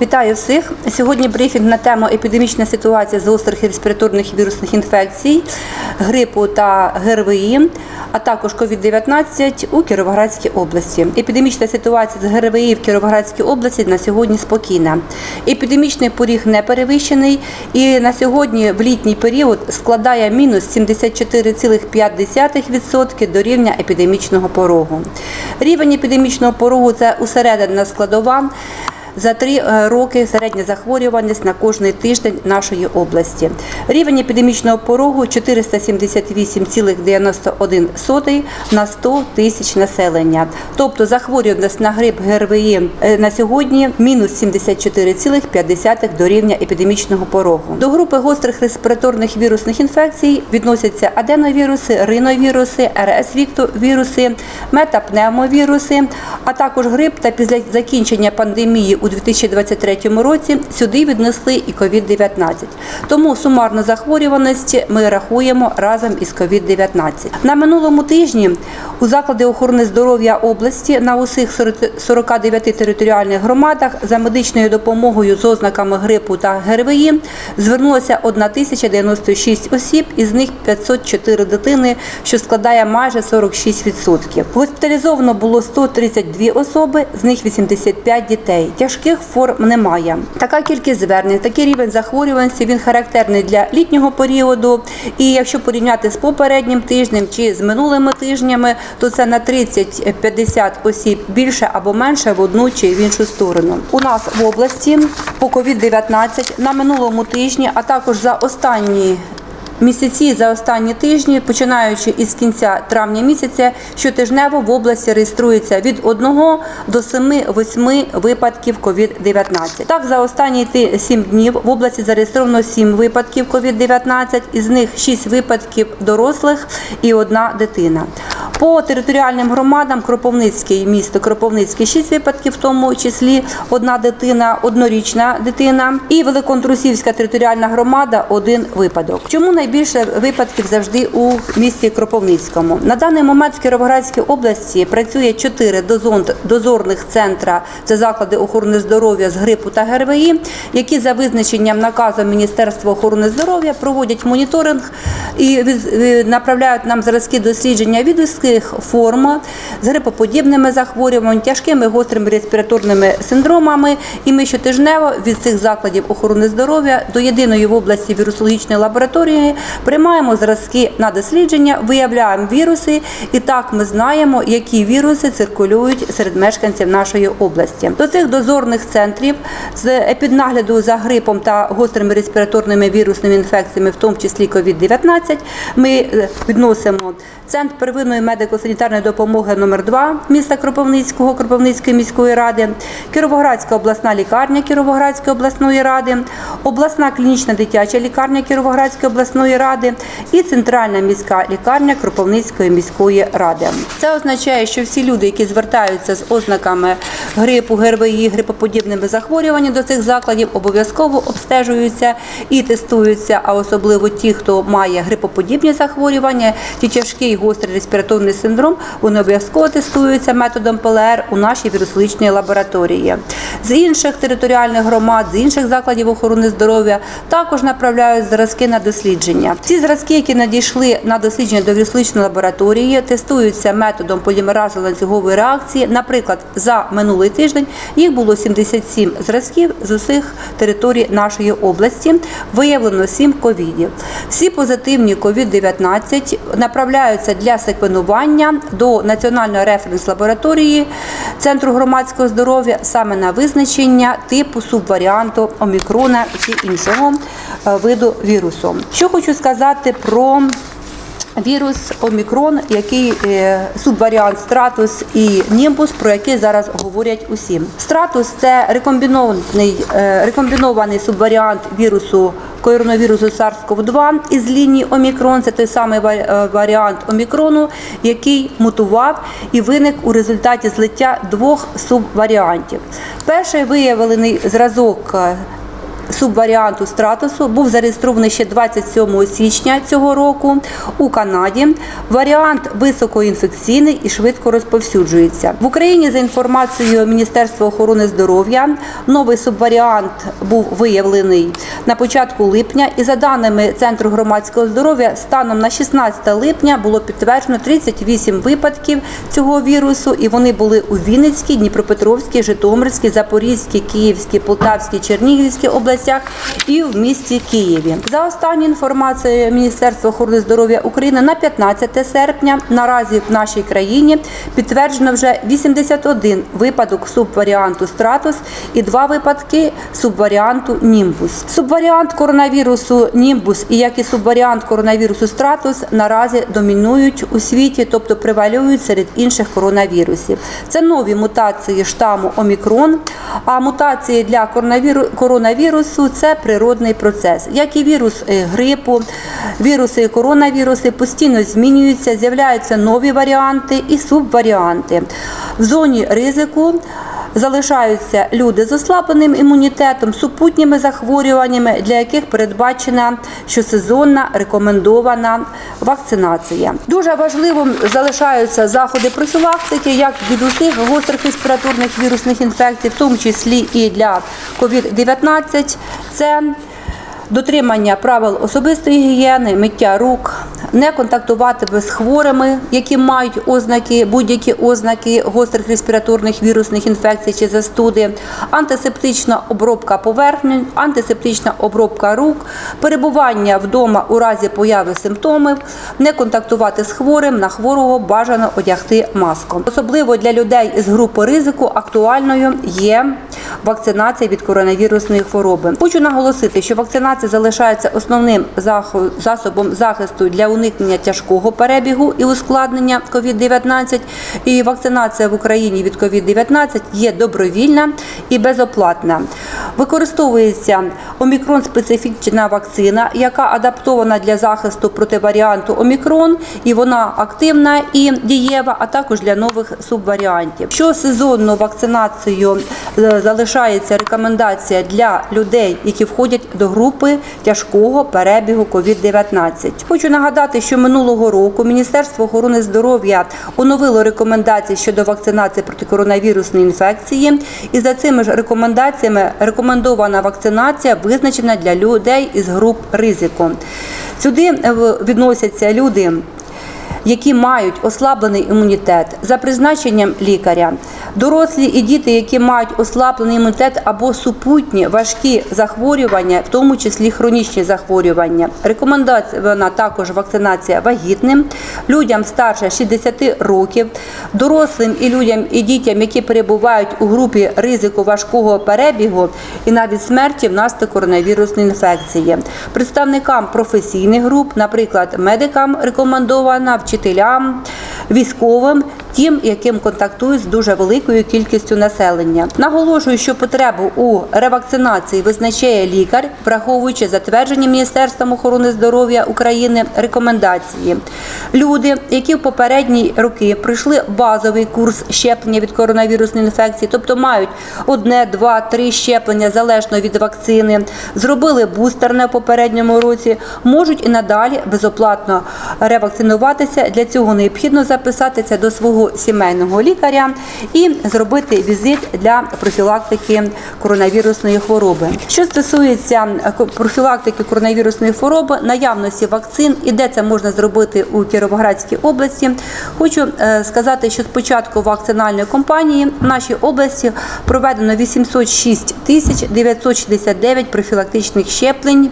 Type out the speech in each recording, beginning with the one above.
Вітаю всіх. Сьогодні брифінг на тему епідемічна ситуація з гострих і респіраторних вірусних інфекцій, грипу та ГРВІ, а також COVID-19 у Кіровоградській області. Епідемічна ситуація з ГРВІ в Кіровоградській області на сьогодні спокійна. Епідемічний поріг не перевищений і на сьогодні в літній період складає мінус 74,5% до рівня епідемічного порогу. Рівень епідемічного порогу це усередина складова. За три е, роки середня захворюваність на кожний тиждень нашої області. Рівень епідемічного порогу 478,91 на 100 тисяч населення. Тобто захворюваність на грип ГРВІ е, на сьогодні мінус 74,5 до рівня епідемічного порогу. До групи гострих респіраторних вірусних інфекцій відносяться аденовіруси, риновіруси, РС-віруси, метапневмовіруси, а також грип та після закінчення пандемії у 2023 році сюди віднесли і COVID-19. Тому сумарну захворюваність ми рахуємо разом із COVID-19. На минулому тижні у заклади охорони здоров'я області на усіх 49 територіальних громадах за медичною допомогою з ознаками грипу та ГРВІ звернулося 1096 осіб, із них 504 дитини, що складає майже 46%. Госпіталізовано було 132 особи, з них 85 дітей. Тяжких форм немає. Така кількість звернень, такий рівень захворюваності він характерний для літнього періоду. І якщо порівняти з попереднім тижнем чи з минулими тижнями, то це на 30-50 осіб більше або менше в одну чи в іншу сторону. У нас в області по COVID-19 на минулому тижні, а також за останні Місяці за останні тижні, починаючи із кінця травня місяця, щотижнево в області реєструється від 1 до 7-8 випадків COVID-19. Так, за останні 7 днів в області зареєстровано 7 випадків COVID-19, із них 6 випадків дорослих і одна дитина. По територіальним громадам Кропивницький місто Кропивницький 6 випадків, в тому числі одна дитина, однорічна дитина, і Великонтрусівська територіальна громада один випадок. Чому найбільше випадків завжди у місті Кропивницькому? На даний момент в Кіровоградській області працює 4 дозорних центра це заклади охорони здоров'я з грипу та ГРВІ, які за визначенням наказу Міністерства охорони здоров'я проводять моніторинг і е, направляють нам зразки дослідження вірусних форм з грипоподібними захворюваннями, тяжкими гострими респіраторними синдромами. І ми щотижнево від цих закладів охорони здоров'я до єдиної в області вірусологічної лабораторії приймаємо зразки на дослідження, виявляємо віруси, і так ми знаємо, які віруси циркулюють серед мешканців нашої області. До цих дозорних центрів з епіднагляду за грипом та гострими респіраторними вірусними інфекціями, в тому числі COVID-19, ми е, відносимо центр первинної медико-санітарної допомоги номер 2 міста Кропивницького, Кропивницької міської ради, Кіровоградська обласна лікарня Кіровоградської обласної ради, обласна клінічна дитяча лікарня Кіровоградської обласної ради і центральна міська лікарня Кропивницької міської ради. Це означає, що всі люди, які звертаються з ознаками грипу, ГРВІ, грипоподібними захворюваннями до цих закладів, обов'язково обстежуються і тестуються, а особливо ті, хто має грипоподібні захворювання, ті тяжкий гострий респіраторний синдром, вони обов'язково тестуються методом ПЛР у нашій вірусологічній лабораторії. З інших територіальних громад, з інших закладів охорони здоров'я також направляють зразки на дослідження. Ці зразки, які надійшли на дослідження до вірусологічної лабораторії, тестуються методом полімеразу ланцюгової реакції. Наприклад, за минулий тиждень їх було 77 зразків з усіх територій нашої області. Виявлено 7 ковідів. Всі позитивні COVID-19 направляються для секвенування до Національної референс-лабораторії Центру громадського здоров'я саме на визначення типу субваріанту омікрона чи іншого е, виду вірусу. Що хочу сказати про Вірус Омікрон, який е, субваріант стратус і німбус, про який зараз говорять усі. Стратус це рекомбінований, е, рекомбінований субваріант вірусу коронавірусу SARS-CoV-2 із лінії Омікрон. Це той самий е, варіант Омікрону, який мутував і виник у результаті злиття двох субваріантів. Перший виявлений зразок. Субваріанту стратусу був зареєстрований ще 27 січня цього року у Канаді. Варіант високоінфекційний і швидко розповсюджується в Україні. За інформацією Міністерства охорони здоров'я, новий субваріант був виявлений на початку липня, і за даними Центру громадського здоров'я, станом на 16 липня було підтверджено 38 випадків цього вірусу, і вони були у Вінницькій, Дніпропетровській, Житомирській, Запорізькій, Київській, Полтавській, Чернігівській областях і в місті Києві. За останньою інформацією Міністерства охорони здоров'я України на 15 серпня наразі в нашій країні підтверджено вже 81 випадок субваріанту стратус і два випадки субваріанту німбус. Субваріант коронавірусу німбус і як і субваріант коронавірусу стратус наразі домінують у світі, тобто превалюють серед інших коронавірусів. Це нові мутації штаму Омікрон. А мутації для коронавіру- коронавірусу це природний процес, як і вірус е, грипу, віруси і коронавіруси постійно змінюються, з'являються нові варіанти і субваріанти. В зоні ризику залишаються люди з ослабленим імунітетом, супутніми захворюваннями, для яких передбачена щосезонна рекомендована вакцинація. Дуже важливим залишаються заходи профілактики, як від усіх гострих респіраторних вірусних інфекцій, в тому числі і для COVID-19. Це Дотримання правил особистої гігієни, миття рук, не контактувати з хворими, які мають ознаки, будь-які ознаки гострих респіраторних вірусних інфекцій чи застуди, антисептична обробка поверхень, антисептична обробка рук, перебування вдома у разі появи симптомів, не контактувати з хворим, на хворого бажано одягти маску. Особливо для людей із групи ризику актуальною є вакцинація від коронавірусної хвороби. Хочу наголосити, що вакцинація залишається основним засобом захисту для уникнення тяжкого перебігу і ускладнення COVID-19. І вакцинація в Україні від COVID-19 є добровільна і безоплатна. Використовується омікрон специфічна вакцина, яка адаптована для захисту проти варіанту омікрон, і вона активна і дієва, а також для нових субваріантів. Щосезонну вакцинацію е, залишається рекомендація для людей, які входять до групи тяжкого перебігу COVID-19. Хочу нагадати, що минулого року Міністерство охорони здоров'я оновило рекомендації щодо вакцинації проти коронавірусної інфекції, і за цими ж рекомендаціями рекомендована вакцинація визначена для людей із груп ризику. Сюди е, відносяться люди які мають ослаблений імунітет за призначенням лікаря, дорослі і діти, які мають ослаблений імунітет або супутні важкі захворювання, в тому числі хронічні захворювання. Рекомендована також вакцинація вагітним, людям старше 60 років, дорослим і людям і дітям, які перебувають у групі ризику важкого перебігу і навіть смерті внаслідок коронавірусної інфекції. Представникам професійних груп, наприклад, медикам рекомендована вчителям, військовим, тим, яким контактують з дуже великою кількістю населення. Наголошую, що потребу у ревакцинації визначає лікар, враховуючи затверджені Міністерством охорони здоров'я України рекомендації. Люди, які в попередні роки пройшли базовий курс щеплення від коронавірусної інфекції, тобто мають одне, два, три щеплення залежно від вакцини, зробили бустерне в попередньому році, можуть і надалі безоплатно ревакцинуватися. Для цього необхідно записатися до свого сімейного лікаря і зробити візит для профілактики коронавірусної хвороби. Що стосується е, профілактики коронавірусної хвороби, наявності вакцин і де це можна зробити у Кіровоградській області, хочу е, сказати, що з початку вакцинальної кампанії в нашій області проведено 806 тисяч 969 профілактичних щеплень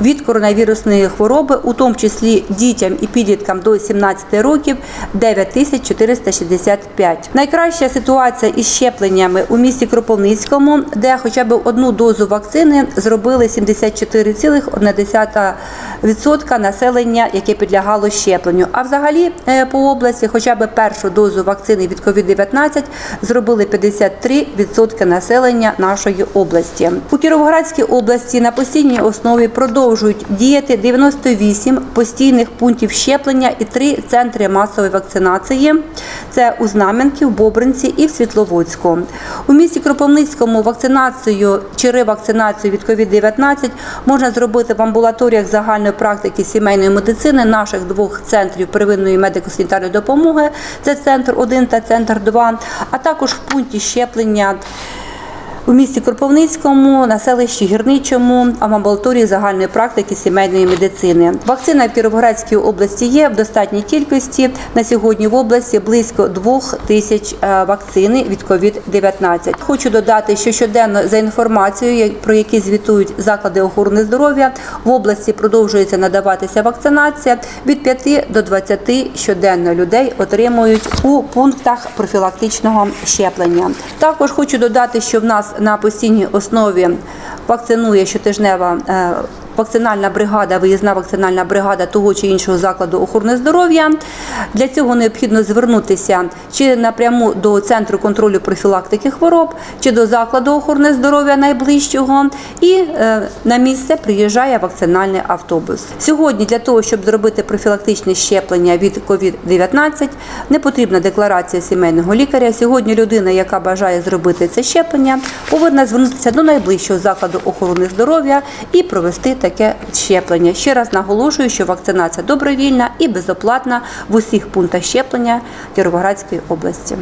від коронавірусної хвороби, у тому числі дітям і підліткам до 17 років 9465. Найкраща ситуація із щепленнями у місті Кропивницькому, де хоча б одну дозу вакцини зробили 74,1% населення, яке підлягало щепленню. А взагалі е, по області хоча б першу дозу вакцини від COVID-19 зробили 53% населення нашої області. У Кіровоградській області на постійній основі продовжують продовжують діяти 98 постійних пунктів щеплення і 3 центри масової вакцинації. Це у Знам'янки, в Бобринці і в Світловодську. У місті Кропивницькому вакцинацію чи ревакцинацію від COVID-19 можна зробити в амбулаторіях загальної практики сімейної медицини наших двох центрів первинної медико-санітарної допомоги. Це центр 1 та центр 2, а також в пункті щеплення у місті Кропивницькому, на селищі Гірничому, амбулаторії загальної практики сімейної медицини. Вакцина в Кіровоградській області є в достатній кількості. На сьогодні в області близько двох тисяч е, вакцини від COVID-19. Хочу додати, що щоденно за інформацією, про які звітують заклади охорони здоров'я, в області продовжується надаватися вакцинація від 5 до 20 щоденно людей отримують у пунктах профілактичного щеплення. Також хочу додати, що в нас на постійній основі вакцинує щотижнева. Вакцинальна бригада, виїзна вакцинальна бригада того чи іншого закладу охорони здоров'я. Для цього необхідно звернутися чи напряму до центру контролю профілактики хвороб, чи до закладу охорони здоров'я найближчого. І е, на місце приїжджає вакцинальний автобус. Сьогодні для того, щоб зробити профілактичне щеплення від COVID-19, не потрібна декларація сімейного лікаря. Сьогодні людина, яка бажає зробити це щеплення, повинна звернутися до найближчого закладу охорони здоров'я і провести таке щеплення. Ще раз наголошую, що вакцинація добровільна і безоплатна в усіх пунктах щеплення Кіровоградської області.